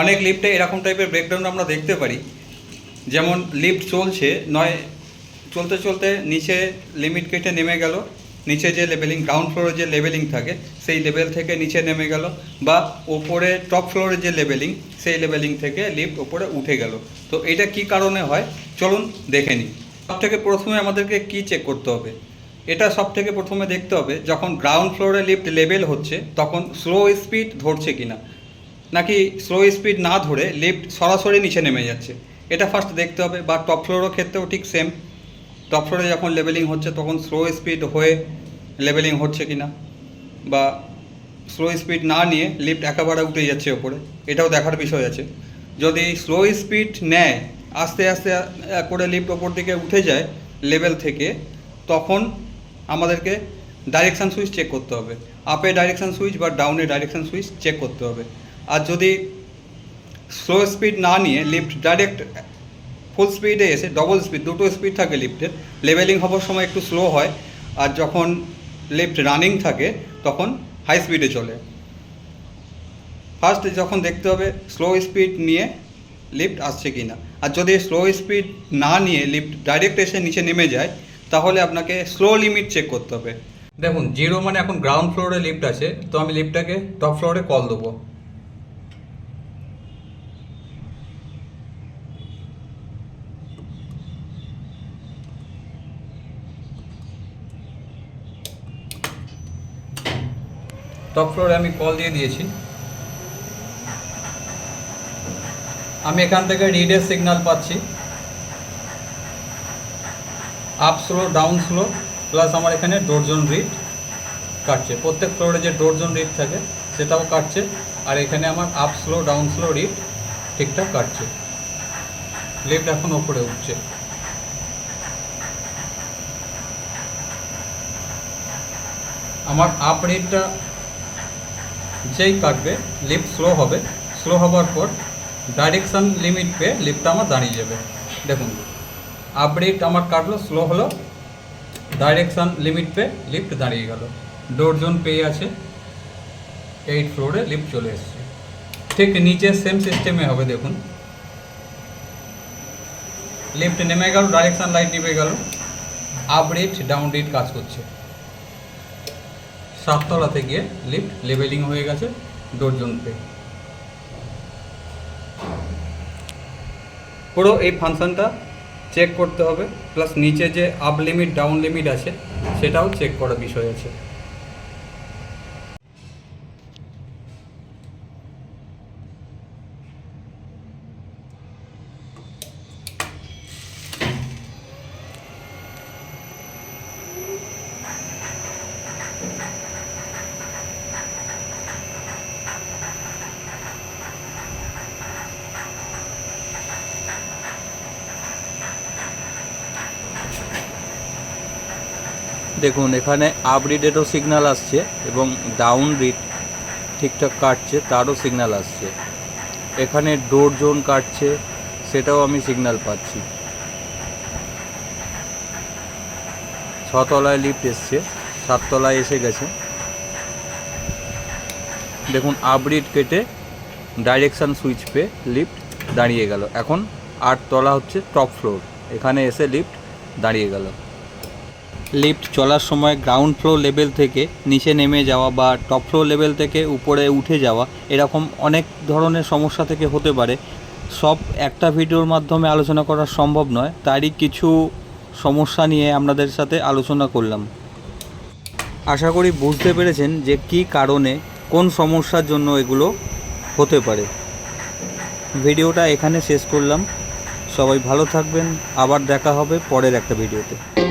অনেক লিফটে এরকম টাইপের ব্রেকডাউন আমরা দেখতে পারি। যেমন লিফট চলছে, নয়, চলতে চলতে নিচে লিমিট কেটে নেমে গেল। নিচে যে লেভেলিং গ্রাউন্ড ফ্লোরে যে লেভেলিং থাকে, সেই লেভেল থেকে নিচে নেমে গেল বা ওপরে টপ ফ্লোরে যে লেভেলিং সেই লেভেলিং থেকে লিফট ওপরে উঠে গেল। তো এটা কি কারণে হয়? চলুন দেখে নিই। সব থেকে প্রথমে আমাদেরকে কি চেক করতে হবে? এটা সব থেকে প্রথমে দেখতে হবে, যখন গ্রাউন্ড ফ্লোরে লিফট লেভেল হচ্ছে, তখন স্লো স্পিড ধরছে কিনা। নাকি স্লো স্পিড না ধরে লিফট সরাসরি নিচে নেমে যাচ্ছে। এটা ফার্স্ট দেখতে হবে বা টপ ফ্লোরের ক্ষেত্রেও ঠিক সেম টপ ফ্লোরে যখন লেভেলিং হচ্ছে তখন স্লো স্পিড হয়ে লেভেলিং হচ্ছে কি না বা স্লো স্পিড না নিয়ে লিফট একেবারে উঠে যাচ্ছে ওপরে, এটাও দেখার বিষয় আছে। যদি স্লো স্পিড নেয়, আস্তে আস্তে করে লিফট ওপর দিকে উঠে যায় লেভেল থেকে, তখন আমাদেরকে ডাইরেকশান সুইচ চেক করতে হবে। আপে ডাইরেকশান সুইচ বা ডাউনে ডাইরেকশান সুইচ চেক করতে হবে। আর যদি স্লো স্পিড না নিয়ে লিফট ডাইরেক্ট ফুল স্পিডে এসে ডবল স্পিড দুটো স্পিড থাকে লিফটের লেভেলিং হবার সময় একটু স্লো হয়, আর যখন লিফট রানিং থাকে, তখন হাই স্পিডে চলে। ফার্স্ট যখন দেখতে হবে স্লো স্পিড নিয়ে লিফট আসছে কি না। আর যদি স্লো স্পিড না নিয়ে লিফট ডাইরেক্ট এসে নিচে নেমে যায়, তাহলে আপনাকে স্লো লিমিট চেক করতে হবে। দেখুন জিরো মানে এখন গ্রাউন্ড ফ্লোরে লিফট আছে, তো আমি লিফটটাকে টপ ফ্লোরে কল দেবো। টপ ফ্লোরে আমি কল দিয়ে দিয়েছি। আমি এখান থেকে রিডের সিগন্যাল পাচ্ছি। Up slow down slow plus আমার এখানে ডোরজন রিড কাটছে। প্রত্যেক ফ্লোরে যে ডোরজন রিড থাকে, সেটাও কাটছে। আর এখানে আমার up slow down slow read ঠিকঠাক কাটছে। লিফট এখন ওপরে উঠছে। আমার আপ রিডটা যেই কাটবে লিফট স্লো হবে। স্লো হবার পর ডাইরেকশন লিমিট পেয়ে লিফটটা আমার দাঁড়িয়ে যাবে। দেখুন আপডেট আমার কাটলো স্লো হলো ডাইরেকশন লিমিট পেয়ে লিফট দাঁড়িয়ে গেল। ডোর জোন পেয়ে আছে এইট ফ্লোরে লিফ্ট চলে এসছে। ঠিক নিচে সেম সিস্টেমে হবে, দেখুন। লিফ্ট নেমে গেল ডাইরেকশান লাইট নিভে গেল। আপ রেট ডাউন রেট কাজ করছে। সাততলাতে গিয়ে লিফট লেভেলিং হয়ে গেছে ডোরজন পুরো এই ফাংশনটা চেক করতে হবে প্লাস নিচে যে আপ লিমিট ডাউন লিমিট আছে, সেটাও চেক করার বিষয় আছে। দেখুন, এখানে আপ রিডেরও সিগন্যাল আসছে এবং ডাউন রিড ঠিকঠাক কাটছে, তারও সিগন্যাল আসছে। এখানে ডোর জোন কাটছে, সেটাও আমি সিগন্যাল পাচ্ছি। ছতলায় লিফট এসছে, সাততলায় এসে গেছে। দেখুন আপরিড কেটে ডাইরেকশান সুইচ পেয়ে লিফট দাঁড়িয়ে গেল। এখন আটতলা হচ্ছে টপ ফ্লোর এখানে এসে লিফট দাঁড়িয়ে গেল। লিফট চলার সময় গ্রাউন্ড ফ্লোর লেভেল থেকে নিচে নেমে যাওয়া বা টপ ফ্লোর লেভেল থেকে উপরে উঠে যাওয়া এরকম অনেক ধরনের সমস্যা থেকে হতে পারে। সব একটা ভিডিওর মাধ্যমে আলোচনা করা সম্ভব নয়, তারই কিছু সমস্যা নিয়ে আপনাদের সাথে আলোচনা করলাম। আশা করি বুঝতে পেরেছেন যে কী কারণে কোন সমস্যার জন্য এগুলো হতে পারে। ভিডিওটা এখানে শেষ করলাম। সবাই ভালো থাকবেন। আবার দেখা হবে পরের একটা ভিডিওতে।